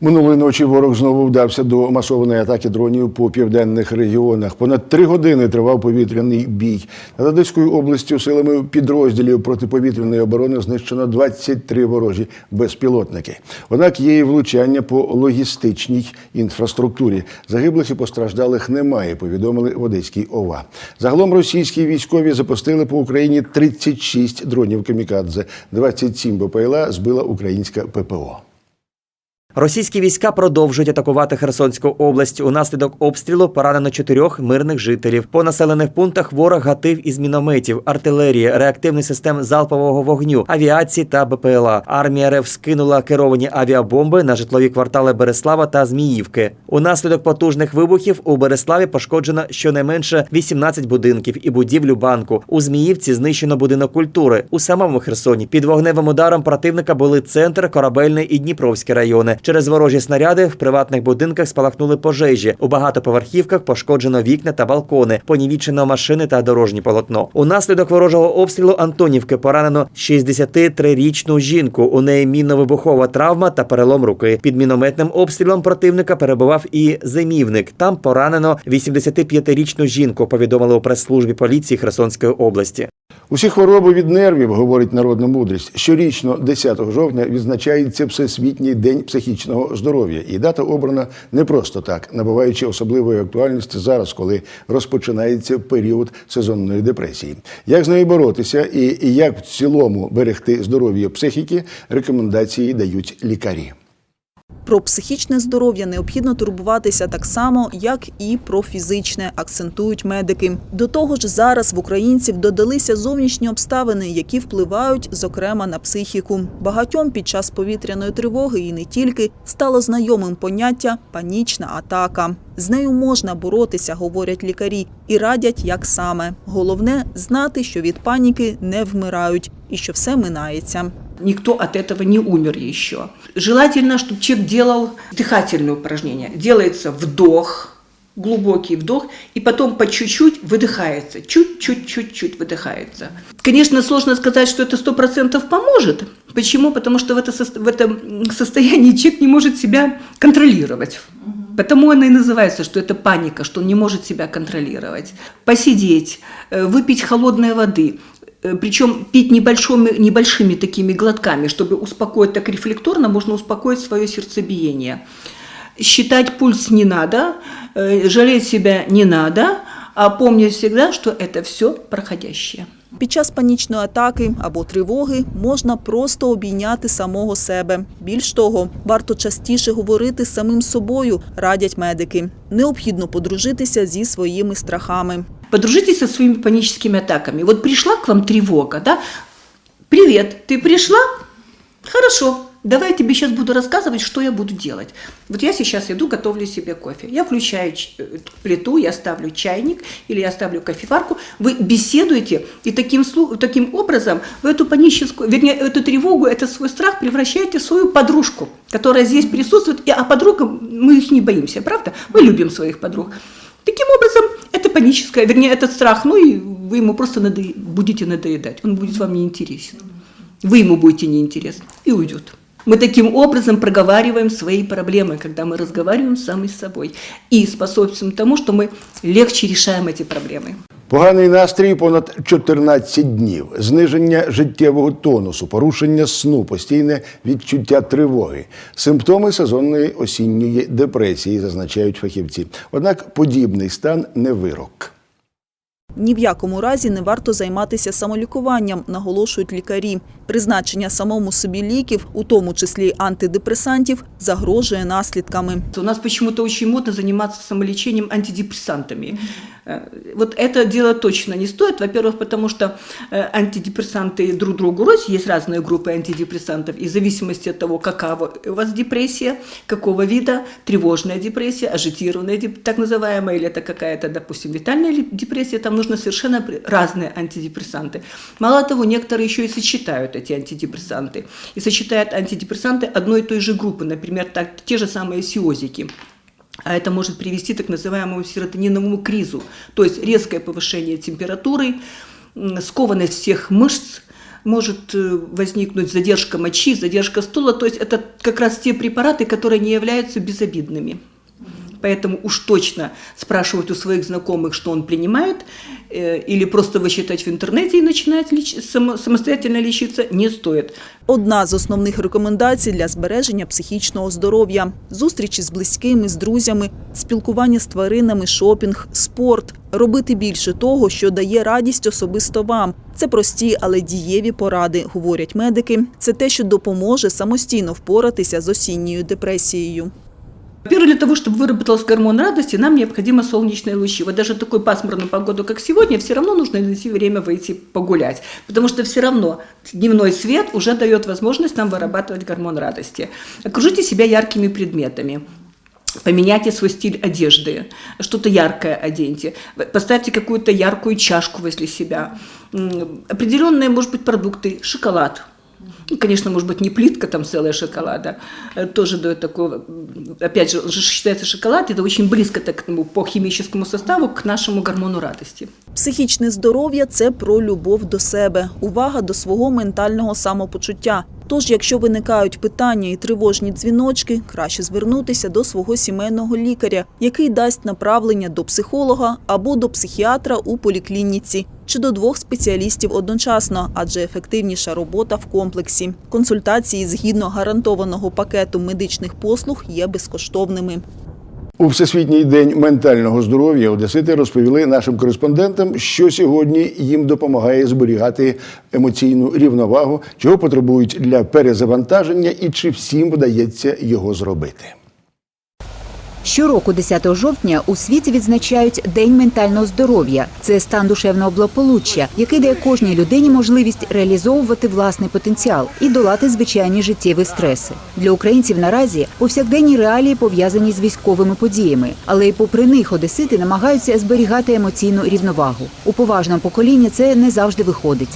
Минулої ночі ворог знову вдався до масованої атаки дронів по південних регіонах. Понад три години тривав повітряний бій. Над Одеською областю силами підрозділів протиповітряної оборони знищено 23 ворожі безпілотники. Однак є і влучання по логістичній інфраструктурі. Загиблих і постраждалих немає. Повідомили в Одеській ОВА. Загалом російські військові запустили по Україні 36 дронів камікадзе. 27 БПЛА збила українська ППО. Російські війська продовжують атакувати Херсонську область. Унаслідок обстрілу поранено чотирьох мирних жителів. По населених пунктах ворог гатив із мінометів, артилерії, реактивних систем залпового вогню, авіації та БПЛА. Армія РФ скинула керовані авіабомби на житлові квартали Береслава та Зміївки. Унаслідок потужних вибухів у Береславі пошкоджено щонайменше 18 будинків і будівлю банку. У Зміївці знищено будинок культури. У самому Херсоні під вогневим ударом противника були центр, корабельний і Дніпровський райони. Через ворожі снаряди в приватних будинках спалахнули пожежі. У багатоповерхівках пошкоджено вікна та балкони, понівічено машини та дорожнє полотно. Унаслідок ворожого обстрілу Антонівки поранено 63-річну жінку. У неї мінно-вибухова травма та перелом руки. Під мінометним обстрілом противника перебував і зимівник. Там поранено 85-річну жінку. Повідомили у прес-службі поліції Херсонської області. Усі хвороби від нервів, говорить народна мудрість. Щорічно, 10 жовтня, відзначається Всесвітній день психічного здоров'я. І дата обрана не просто так, набуваючи особливої актуальності зараз, коли розпочинається період сезонної депресії. Як з нею боротися і як в цілому берегти здоров'я психіки, рекомендації дають лікарі. Про психічне здоров'я необхідно турбуватися так само, як і про фізичне, акцентують медики. До того ж, зараз в українців додалися зовнішні обставини, які впливають, зокрема, на психіку. Багатьом під час повітряної тривоги і не тільки стало знайомим поняття панічна атака. З нею можна боротися, говорять лікарі, і радять, як саме. Головне знати, що від паніки не вмирають і що все минається. Никто от этого не умер еще. Желательно, чтобы человек делал дыхательные упражнения. Делается вдох, глубокий вдох, и потом по чуть-чуть выдыхается. Чуть-чуть, чуть-чуть выдыхается. Конечно, сложно сказать, что это сто процентов поможет. Почему? Потому что в, это, в этом состоянии человек не может себя контролировать. Потому оно и называется, что это паника, что он не может себя контролировать. Посидеть, э, выпить холодной воды, причем пить небольшими, небольшими такими глотками, чтобы успокоить так рефлекторно, можно успокоить свое сердцебиение. Считать пульс не надо, э, жалеть себя не надо, а помнить всегда, что это все проходящее. Під час панічної атаки або тривоги можна просто обійняти самого себе. Більш того, варто частіше говорити з самим собою, радять медики. Необхідно подружитися зі своїми страхами. Подружитесь со своими паническими атаками. Вот пришла к вам тревога, да? Привет, ты пришла? Хорошо, давай я тебе сейчас буду рассказывать, что я буду делать. Вот я сейчас иду, готовлю себе кофе. Я включаю э, плиту, я ставлю чайник или я ставлю кофеварку. Вы беседуете, и таким, таким образом в эту паническую, вернее, эту тревогу, это свой страх превращаете в свою подружку, которая здесь присутствует. И, а подругам мы их не боимся, правда? Мы любим своих подруг. Таким образом, это паническое, вернее, этот страх, ну и вы ему просто надо- будете надоедать, он будет вам неинтересен. Вы ему будете неинтересны и уйдет. Мы таким образом проговариваем свои проблемы, когда мы разговариваем сами с собой и способствуем тому, что мы легче решаем эти проблемы. Поганий настрій понад 14 днів, зниження життєвого тонусу, порушення сну, постійне відчуття тривоги, симптоми сезонної осінньої депресії, зазначають фахівці. Однак подібний стан не вирок. Ні в якому разі не варто займатися самолікуванням, наголошують лікарі. Призначення самому собі ліків, у тому числі антидепресантів, загрожує наслідками. У нас почему-то очень модно заниматься самолечением антидепрессантами. Э, Вот это дело точно не стоит. Во-первых, потому что э, антидепрессанты друг другу рознь. Есть разные группы антидепрессантов. И в зависимости от того, какова у вас депрессия, какого вида, тревожная депрессия, ажитированная деп- так называемая, или это какая-то, допустим, витальная ли- депрессия, там нужно совершенно при- разные антидепрессанты. Мало того, некоторые еще и сочетают эти антидепрессанты. И сочетают антидепрессанты одной и той же группы, например, так, те же самые сиозики. А это может привести к так называемому серотониновому кризу, то есть резкое повышение температуры, скованность всех мышц, может э, возникнуть задержка мочи, задержка стула. То есть это как раз те препараты, которые не являются безобидными. Поэтому уж точно спрашивать у своих знакомых, что он принимает, э, или просто высчитать в интернете и начинать леч- само- самостоятельно лечиться не стоит. Одна з основних рекомендацій для збереження психічного здоров'я – зустрічі з близькими, з друзями, спілкування з тваринами, шопінг, спорт. Робити більше того, що дає радість особисто вам. Це прості, але дієві поради, говорять медики. Це те, що допоможе самостійно впоратися з осінньою депресією. Во-первых, для того, чтобы выработался гормон радости, нам необходимы солнечные лучи. Вот даже такую пасмурную погоду, как сегодня, все равно нужно найти время выйти погулять. Потому что все равно дневной свет уже дает возможность нам вырабатывать гормон радости. Окружите себя яркими предметами. Поменяйте свой стиль одежды, что-то яркое оденьте, поставьте какую-то яркую чашку возле себя, определенные, может быть, продукты, шоколад, ну, конечно, может быть, не плитка там целая шоколада, э, тоже дает такое, м, опять же, же считается шоколад, это очень близко так, ну, по химическому составу к нашему гормону радости. Психічне здоров'я це про любов до себе, увага до свого ментального самопочуття. Тож, якщо виникають питання і тривожні дзвіночки, краще звернутися до свого сімейного лікаря, який дасть направлення до психолога або до психіатра у поліклініці, чи до двох спеціалістів одночасно, адже ефективніша робота в комплексі. Консультації згідно гарантованого пакету медичних послуг є безкоштовними. У Всесвітній день ментального здоров'я Одесити розповіли нашим кореспондентам, що сьогодні їм допомагає зберігати емоційну рівновагу, чого потребують для перезавантаження і чи всім вдається його зробити. Щороку, 10 жовтня, у світі відзначають День ментального здоров'я. Це стан душевного благополуччя, який дає кожній людині можливість реалізовувати власний потенціал і долати звичайні життєві стреси. Для українців наразі повсякденні реалії пов'язані з військовими подіями, але й попри них одесити намагаються зберігати емоційну рівновагу. У поважному поколінні це не завжди виходить.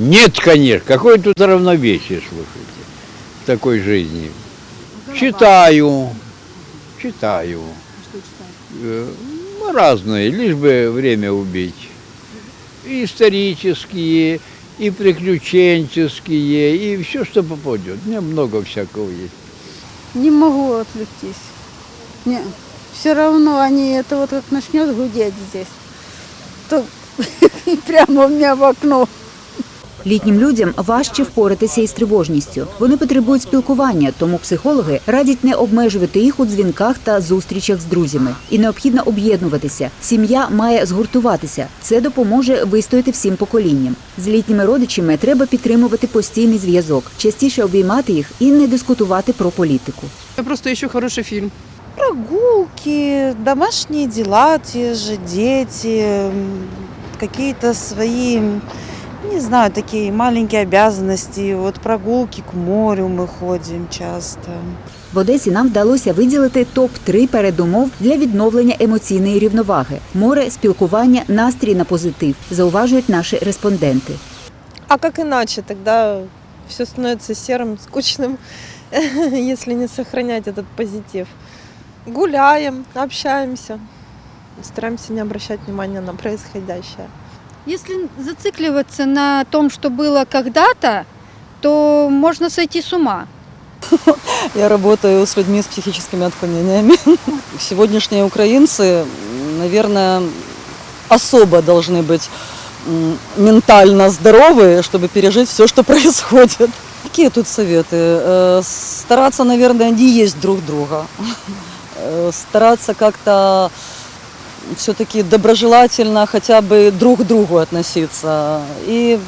Нет, конечно. Какое тут равновесие, слушайте, в такой жизни? Читаю. Читаю. Э, ну, Разные, лишь бы время убить. И исторические, и приключенческие, и все, что попадет. У меня много всякого есть. Не могу отвлектись. Не, все равно они, это вот как начнет гудеть здесь, то прямо у меня в окно. Літнім людям важче впоратися із тривожністю. Вони потребують спілкування, тому психологи радять не обмежувати їх у дзвінках та зустрічах з друзями. І необхідно об'єднуватися. Сім'я має згуртуватися. Це допоможе вистояти всім поколінням. З літніми родичами треба підтримувати постійний зв'язок, частіше обіймати їх і не дискутувати про політику. Я просто ищу хороший фильм. Прогулки, домашние дела, те же дети, м, какие-то свои, не знаю, такие маленькие обязанности. Вот прогулки к морю мы ходим часто. В Одесі нам вдалося виділити топ 3 передумов для відновлення емоційної рівноваги: море, спілкування, настрій на позитив, зауважують наші респонденти. А как иначе? Тогда все становится серым, скучным, если не сохранять этот позитив. Гуляем, общаемся, стараемся не обращать внимания на происходящее. Если зацикливаться на том, что было когда-то, то можно сойти с ума. Я работаю с людьми с психическими отклонениями. Сегодняшние украинцы, наверное, особо должны быть ментально здоровые, чтобы пережить все, что происходит. Какие тут советы? Э, Стараться, наверное, не есть друг друга. Э, Стараться как-то все-таки доброжелательно хотя бы друг к другу относиться и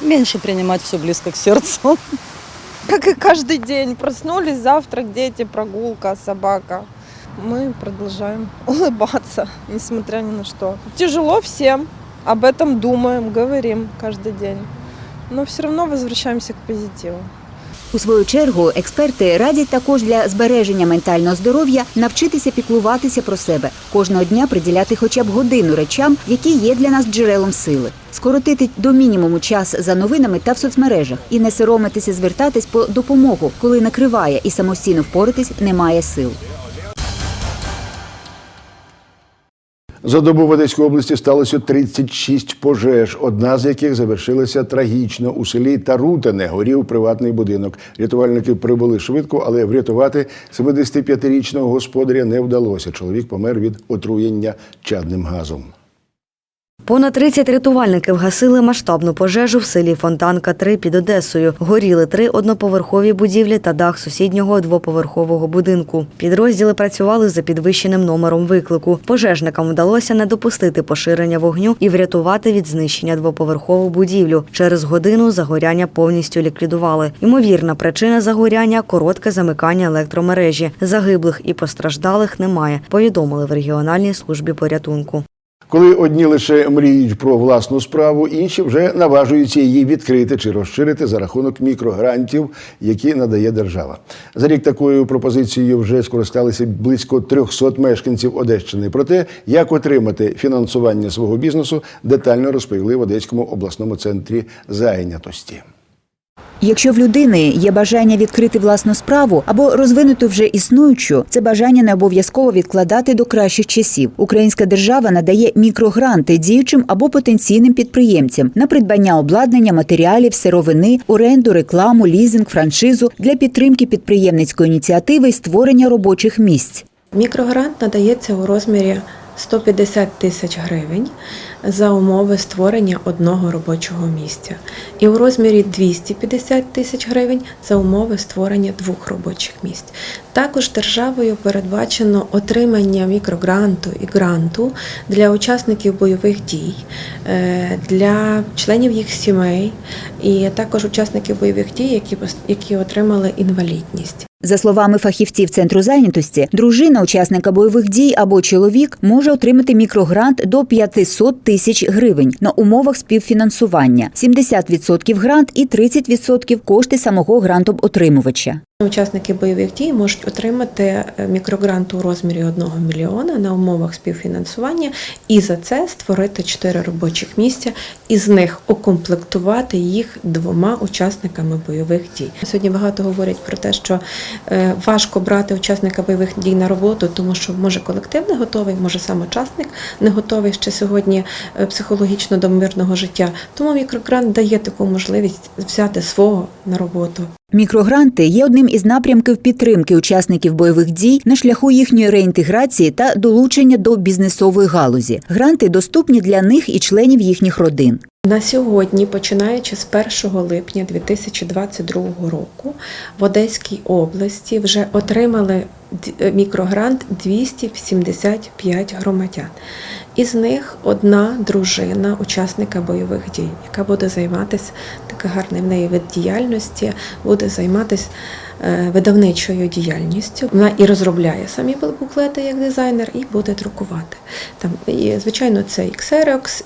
меньше принимать все близко к сердцу. Как и каждый день. Проснулись, завтрак, дети, прогулка, собака. Мы продолжаем улыбаться, несмотря ни на что. Тяжело всем, об этом думаем, говорим каждый день. Но все равно возвращаемся к позитиву. У свою чергу експерти радять також для збереження ментального здоров'я навчитися піклуватися про себе, кожного дня приділяти хоча б годину речам, які є для нас джерелом сили, скоротити до мінімуму час за новинами та в соцмережах і не соромитися звертатись по допомогу, коли накриває і самостійно впоратись немає сил. За добу в Одеській області сталося 36 пожеж, одна з яких завершилася трагічно. У селі Тарутине горів приватний будинок. Рятувальники прибули швидко, але врятувати 75-річного господаря не вдалося. Чоловік помер від отруєння чадним газом. Понад 30 рятувальників гасили масштабну пожежу в селі Фонтанка 3 під Одесою. Горіли три одноповерхові будівлі та дах сусіднього двоповерхового будинку. Підрозділи працювали за підвищеним номером виклику. Пожежникам вдалося не допустити поширення вогню і врятувати від знищення двоповерхову будівлю. Через годину загоряння повністю ліквідували. Ймовірна причина загоряння коротке замикання електромережі. Загиблих і постраждалих немає. Повідомили в регіональній службі порятунку. Коли одні лише мріють про власну справу, інші вже наважуються її відкрити чи розширити за рахунок мікрогрантів, які надає держава. За рік такою пропозицією вже скористалися близько 300 мешканців Одещини. Про те, як отримати фінансування свого бізнесу, детально розповіли в Одеському обласному центрі зайнятості. Якщо в людини є бажання відкрити власну справу або розвинути вже існуючу, це бажання не обов'язково відкладати до кращих часів. Українська держава надає мікрогранти діючим або потенційним підприємцям на придбання обладнання, матеріалів, сировини, оренду, рекламу, лізинг, франшизу для підтримки підприємницької ініціативи і створення робочих місць. Мікрогрант надається у розмірі 150 тисяч гривень за умови створення одного робочого місця, і у розмірі 250 тисяч гривень за умови створення двох робочих місць. Також державою передбачено отримання мікрогранту і гранту для учасників бойових дій, е, для членів їх сімей, і також учасників бойових дій, які, які отримали інвалідність. За словами фахівців центру зайнятості, дружина учасника бойових дій або чоловік може отримати мікрогрант до 500 тисяч гривень на умовах співфінансування, 70% грант і 30% кошти самого грантоотримувача. Учасники бойових дій можуть отримати е, мікрогрант у розмірі 1 мільйона на умовах співфінансування і за це створити 4 робочих місця, і з них укомплектувати їх двома учасниками бойових дій. Сьогодні багато говорять про те, що е, важко брати учасника бойових дій на роботу, тому що може колектив не готовий, може сам учасник не готовий ще сьогодні е, психологічно до мирного життя. Тому мікрогрант дає таку можливість взяти свого на роботу. Мікрогранти є одним із напрямків підтримки учасників бойових дій на шляху їхньої реінтеграції та долучення до бізнесової галузі. Гранти доступні для них і членів їхніх родин. На сьогодні, починаючи з 1 липня 2022 року, в Одеській області вже отримали д- мікрогрант 275 громадян. Із них одна дружина учасника бойових дій, яка буде займатися така гарна в неї вид діяльності, буде займатися е, видавничою діяльністю. Вона і розробляє самі буклети як дизайнер, і буде друкувати. Там і звичайно це і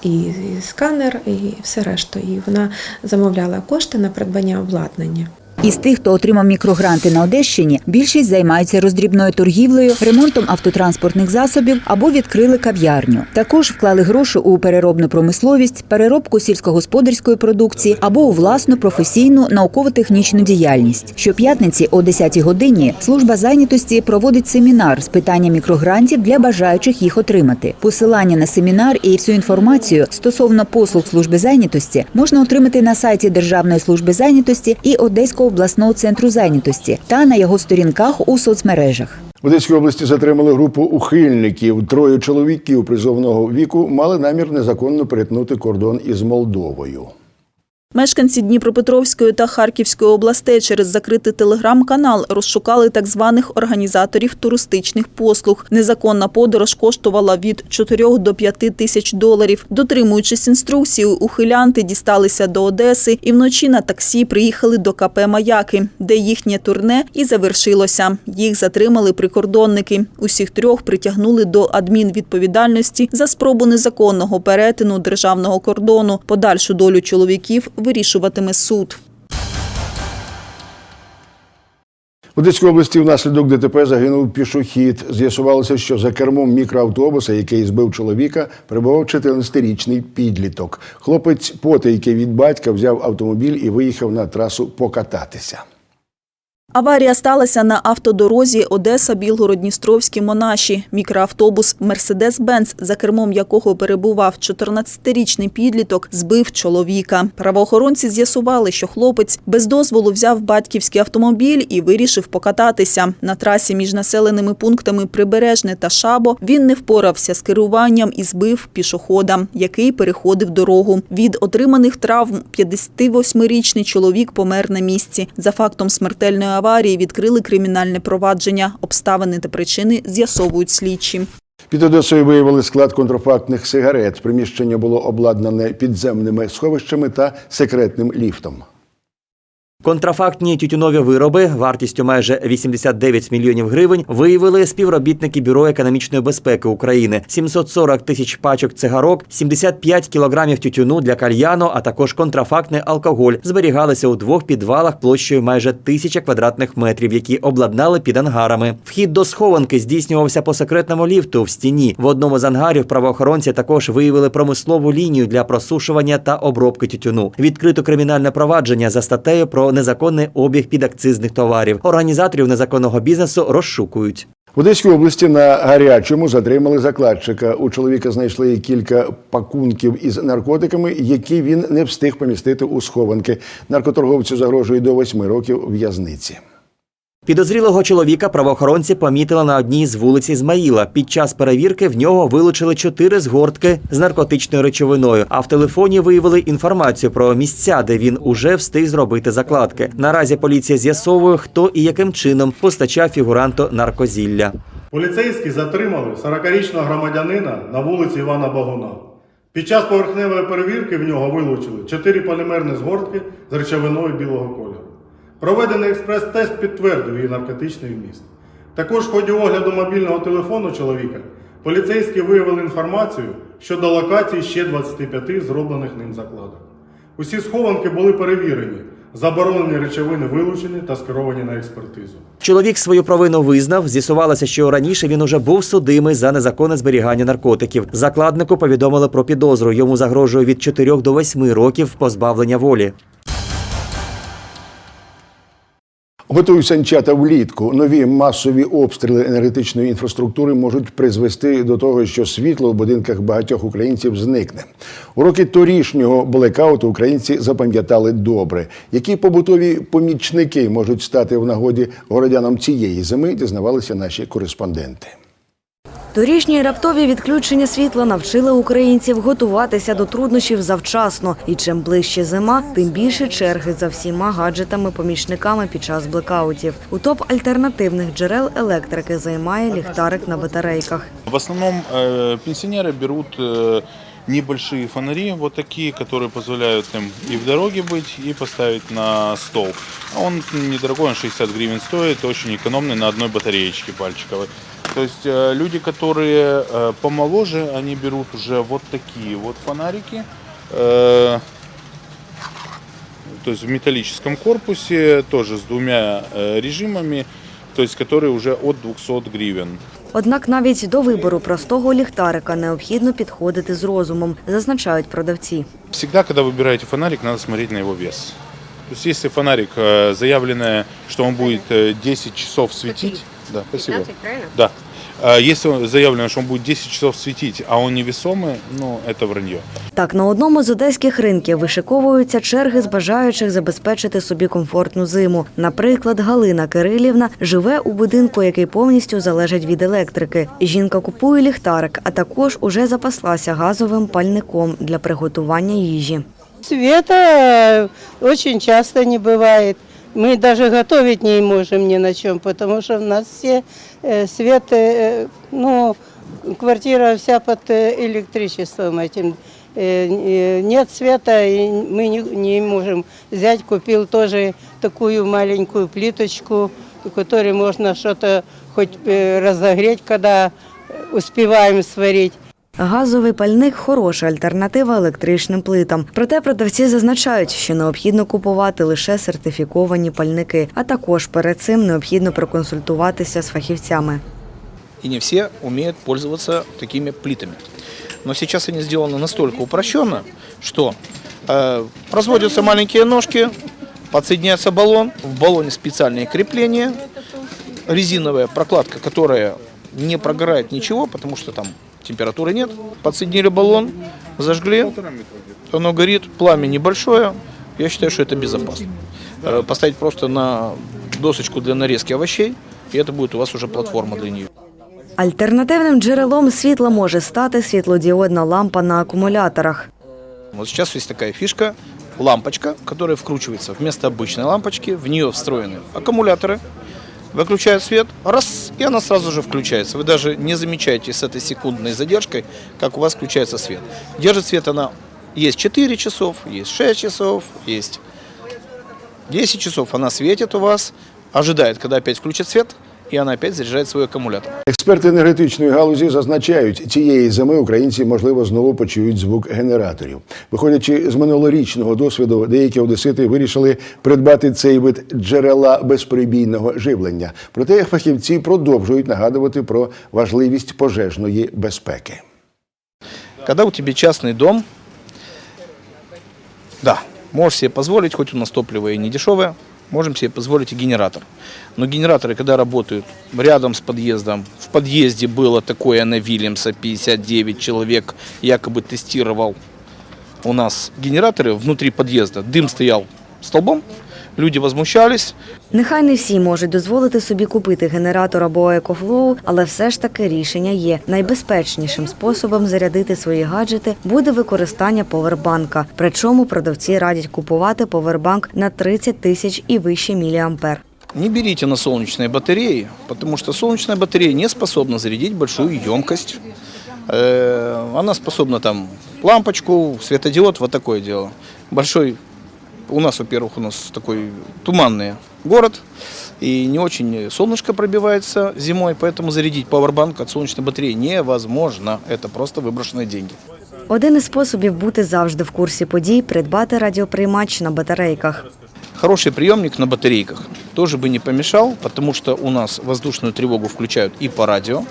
і, і сканер, і все решта. І вона замовляла кошти на придбання обладнання. Із тих, хто отримав мікрогранти на Одещині, більшість займаються роздрібною торгівлею, ремонтом автотранспортних засобів або відкрили кав'ярню. Також вклали гроші у переробну промисловість, переробку сільськогосподарської продукції або у власну професійну науково-технічну діяльність. Щоп'ятниці о 10-й годині служба зайнятості проводить семінар з питання мікрогрантів для бажаючих їх отримати. Посилання на семінар і всю інформацію стосовно послуг служби зайнятості можна отримати на сайті Державної служби зайнятості і Одеського обласного центру зайнятості та на його сторінках у соцмережах. В Одеській області затримали групу ухильників. Троє чоловіків призовного віку мали намір незаконно перетнути кордон із Молдовою. Мешканці Дніпропетровської та Харківської областей через закритий телеграм-канал розшукали так званих організаторів туристичних послуг. Незаконна подорож коштувала від 4 до 5 тисяч доларів. Дотримуючись інструкції, ухилянти дісталися до Одеси і вночі на таксі приїхали до КП Маяки, де їхнє турне і завершилося. Їх затримали прикордонники. Усіх трьох притягнули до адмінвідповідальності за спробу незаконного перетину державного кордону. Подальшу долю чоловіків вирішуватиме суд. В Одеській області внаслідок ДТП загинув пішохід. З'ясувалося, що за кермом мікроавтобуса, який збив чоловіка, перебував 14-річний підліток. Хлопець потайки від батька взяв автомобіль і виїхав на трасу покататися. Аварія сталася на автодорозі Одеса Білгород-Дністровські Монаші. Мікроавтобус Мерседес-Бенц, за кермом якого перебував 14-річний підліток, збив чоловіка. Правоохоронці з'ясували, що хлопець без дозволу взяв батьківський автомобіль і вирішив покататися. На трасі між населеними пунктами Прибережне та Шабо він не впорався з керуванням і збив пішохода, який переходив дорогу. Від отриманих травм 58-річний чоловік помер на місці. За фактом смертельної аварії відкрили кримінальне провадження. Обставини та причини з'ясовують слідчі. Під Одесою виявили склад контрафактних сигарет. Приміщення було обладнане підземними сховищами та секретним ліфтом. Контрафактні тютюнові вироби вартістю майже 89 мільйонів гривень виявили співробітники Бюро економічної безпеки України. 740 тисяч пачок цигарок, 75 кілограмів тютюну для кальяну, а також контрафактний алкоголь зберігалися у двох підвалах площею майже тисяча квадратних метрів, які обладнали під ангарами. Вхід до схованки здійснювався по секретному ліфту в стіні. В одному з ангарів правоохоронці також виявили промислову лінію для просушування та обробки тютюну. Відкрито кримінальне провадження за статтею про незаконний обіг підакцизних товарів. Організаторів незаконного бізнесу розшукують. В Одеській області на гарячому затримали закладчика. У чоловіка знайшли кілька пакунків із наркотиками, які він не встиг помістити у схованки. Наркоторговцю загрожує до восьми років в'язниці. Підозрілого чоловіка правоохоронці помітили на одній з вулиць Ізмаїла. Під час перевірки в нього вилучили чотири згортки з наркотичною речовиною. А в телефоні виявили інформацію про місця, де він уже встиг зробити закладки. Наразі поліція з'ясовує, хто і яким чином постачав фігуранту наркозілля. Поліцейські затримали 40-річного громадянина на вулиці Івана Багуна. Під час поверхневої перевірки в нього вилучили 4 полімерні згортки з речовиною білого кольору. Проведений експрес-тест підтвердив її наркотичний вміст. Також в ході огляду мобільного телефону чоловіка поліцейські виявили інформацію щодо локації ще 25 зроблених ним закладок. Усі схованки були перевірені, заборонені речовини вилучені та скеровані на експертизу. Чоловік свою провину визнав. З'ясувалося, що раніше він уже був судимий за незаконне зберігання наркотиків. Закладнику повідомили про підозру. Йому загрожує від 4 до 8 років позбавлення волі. Готують санчата влітку. Нові масові обстріли енергетичної інфраструктури можуть призвести до того, що світло у будинках багатьох українців зникне. Уроки торішнього блекауту українці запам'ятали добре. Які побутові помічники можуть стати в нагоді городянам цієї зими, дізнавалися наші кореспонденти. Торішні раптові відключення світла навчили українців готуватися до труднощів завчасно. І чим ближче зима, тим більше черги за всіма гаджетами-помічниками під час блекаутів. У топ альтернативних джерел електрики займає ліхтарик на батарейках. В основном э, пенсионеры берут э, небольшие фонари, вот такие, которые позволяют им и в дороге быть, и поставить на стол. А Он недорогой, он 60 гривен стоит, очень экономный на одной батареечке пальчиковой. То есть э, люди, которые э, помоложе, они берут уже вот такие вот фонарики. э, то есть в металлическом корпусе, тоже с двумя э, режимами, то есть которые уже от 200 гривен. Однак навіть до вибору простого ліхтарика необхідно підходити з розумом, зазначають продавці. Всегда, когда выбираете фонарик, надо смотреть на его вес. То есть если фонарик э, заявленное, что он будет э, 10 часов светить, да, спасибо. Да. А Если заявлено, что он будет 10 часов светить, а он невесомый, ну, это вранье. Так, на одному з одеських ринків вишиковуються черги з бажаючих забезпечити собі комфортну зиму. Наприклад, Галина Кирилівна живе у будинку, який повністю залежить від електрики. Жінка купує ліхтарик, а також уже запаслася газовим пальником для приготування їжі. Света очень часто не бывает. Мы даже готовить не можем ни на чем, потому что у нас все э, свет, э, ну, квартира вся под э, электричеством этим. Э, э, Нет света, и мы не, не можем взять. Купил тоже такую маленькую плиточку, в которой можно что-то хоть э, разогреть, когда успеваем сварить. Газовий пальник хороша альтернатива електричним плитам. Проте продавці зазначають, що необхідно купувати лише сертифіковані пальники, а також перед цим необхідно проконсультуватися з фахівцями. и не все умеют пользоваться такими плитами. Но сейчас они сделаны настолько упрощенно, что э, разводятся маленькие ножки, Подсоединяется баллон, в баллоне специальные крепления, резиновая прокладка, которая не прогорает ничего, потому что там температуры нет. Подсоединили баллон, зажгли, оно горит, пламя небольшое, я считаю, что это безопасно. Э, Поставить просто на досочку для нарезки овощей, и это будет у вас уже платформа для нее. Альтернативним джерелом світла може стати світлодіодна лампа на акумуляторах. Вот сейчас есть такая фишка, лампочка, которая вкручивается вместо обычной лампочки, в нее встроены аккумуляторы, выключают свет, раз, и она сразу же включается. Вы даже не замечаете с этой секундной задержкой, как у вас включается свет. Держит свет она, есть 4 часов, есть 6 часов, есть 10 часов, она светит у вас, ожидает, когда опять включит свет, и она опять заряжает свой аккумулятор. Експерти енергетичної галузі зазначають, цієї зими українці можливо знову почують звук генераторів. Виходячи з минулорічного досвіду, деякі одесити вирішили придбати цей вид джерела безперебійного живлення. Проте фахівці продовжують нагадувати про важливість пожежної безпеки. Когда у тебя частный дом, да, можешь себе позволить, хоть у нас топливо и не дешевое, можем себе позволить и генератор. Но генераторы, когда работают рядом с подъездом, в подъезде было такое на Вильямса, 59 человек якобы тестировал у нас генераторы внутри подъезда. Дым стоял столбом, люди возмущались, Нехай не всі можуть дозволити собі купити генератор або екофлоу, але все ж таки рішення є. Найбезпечнішим способом зарядити свої гаджети буде використання повербанка. Причому продавці радять купувати повербанк на 30 тисяч і вище міліампер. Не берите на солнечные батареи, потому что солнечная батарея не способна зарядить большую емкость. Э, Она способна там лампочку, светодиод, вот такое дело. Большой, у нас, во-первых, у нас такой туманный город, и не очень солнышко пробивается зимой, поэтому зарядить пауэрбанк от солнечной батареи невозможно. Это просто выброшенные деньги. Один із способів бути завжди в курсі подій придбати радіоприймач на батарейках. Хороший приемник на батарейках тоже бы не помешал, потому что у нас воздушную тревогу включают и по радио.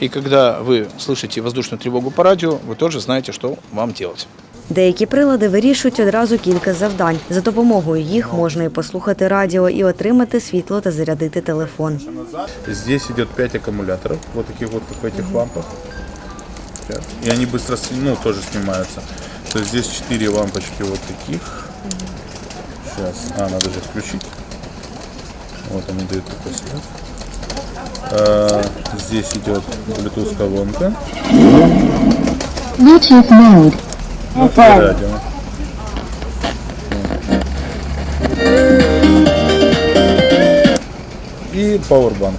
И когда вы слышите воздушную тревогу по радио, вы тоже знаете, что вам делать. Деякі прилади вирішують одразу кілька завдань. За допомогою їх можна і послухати радіо, і отримати світло та зарядити телефон. Здесь идет 5 аккумуляторов, вот таких вот, в этих лампах. Пять. И они быстро, ну, тоже снимаются. То есть здесь 4 лампочки вот таких. Сейчас, а, надо же включить. Вот они дают такой свет. А, здесь идет Bluetooth колонка. Ну, и радио. И Powerbank.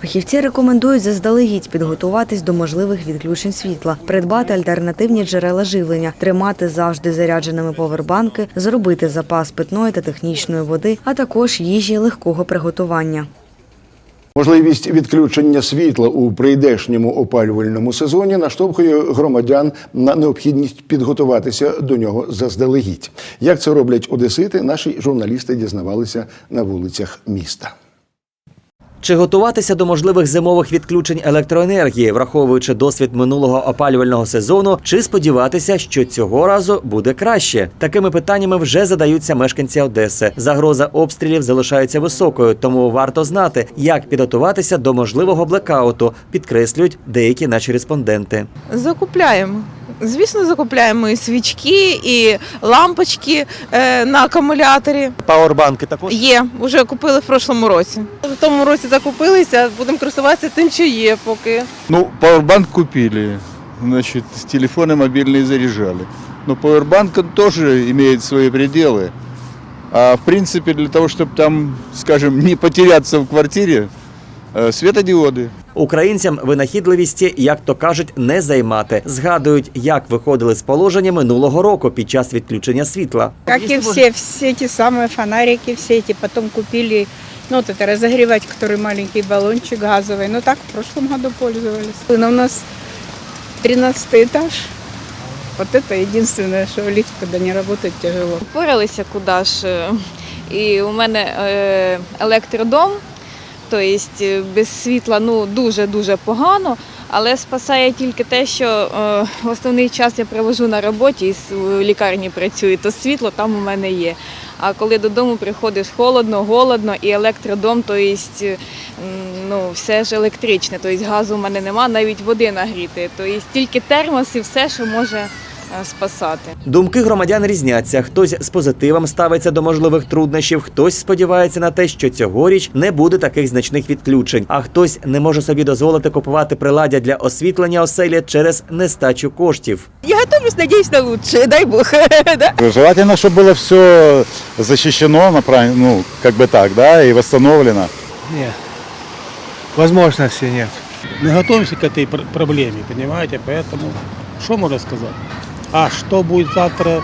Фахівці рекомендують заздалегідь підготуватись до можливих відключень світла, придбати альтернативні джерела живлення, тримати завжди зарядженими повербанки, зробити запас питної та технічної води, а також їжі легкого приготування. Можливість відключення світла у прийдешньому опалювальному сезоні наштовхує громадян на необхідність підготуватися до нього заздалегідь. Як це роблять одесити, наші журналісти дізнавалися на вулицях міста. Чи готуватися до можливих зимових відключень електроенергії, враховуючи досвід минулого опалювального сезону, чи сподіватися, що цього разу буде краще? Такими питаннями вже задаються мешканці Одеси. Загроза обстрілів залишається високою, тому варто знати, як підготуватися до можливого блекауту, підкреслюють деякі наші респонденти. Закупляємо. Звісно, закупляємо і свічки, і лампочки е, на акумуляторі. Пауербанки також Є, вже купили в прошлому році. В тому році закупилися, будемо користуватися тим, що є поки. Ну, пауэрбанк купили, значит, телефоны мобильные заряжали. Но пауэрбанк он тоже имеет свои пределы. А в принципе, для того, чтобы там, скажем, не потеряться в квартире, э, светодиоды. Українцям винахідливісті, як то кажуть, не займати. Згадують, як виходили з положення минулого року під час відключення світла. Как и все, все эти самые фонарики, все эти потом купили, ну вот это разогревать, который маленький баллончик газовый. Ну так в прошлом году пользовались. Но у нас 13 этаж. Вот это единственное, что лифт, когда не работает, тяжело. Поралися куди ж. І у мене е, електродом, тобто без світла ну дуже-дуже погано. Але спасає тільки те, що е, основний час я провожу на роботі і в лікарні працюю, то світло там у мене є. А коли додому приходиш холодно, голодно і електродом, то єсть, ну, все ж електричне, тобто газу в мене нема, навіть води нагріти. Тобто тільки термос і все, що може спасати. Думки громадян різняться. Хтось з позитивом ставиться до можливих труднощів, хтось сподівається на те, що цьогоріч не буде таких значних відключень, а хтось не може собі дозволити купувати приладдя для освітлення оселі через нестачу коштів. Я готовлюсь, надіюсь на лучшее, дай Бог. Желательно, чтобы было все защищено, направ- ну, как бы так, да, и восстановлено. Нет. Возможности нет. Мы готовимся к этой пр- проблеме, понимаете? Поэтому, что можно сказать? А що буде завтра,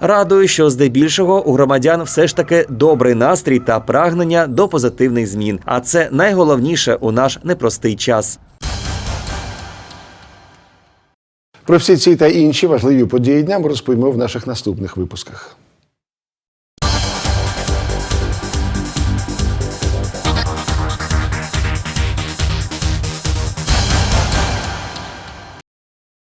Радую, що здебільшого у громадян все ж таки добрий настрій та прагнення до позитивних змін. А це найголовніше у наш непростий час. Про всі ці та інші важливі події дня ми розповімо в наших наступних випусках.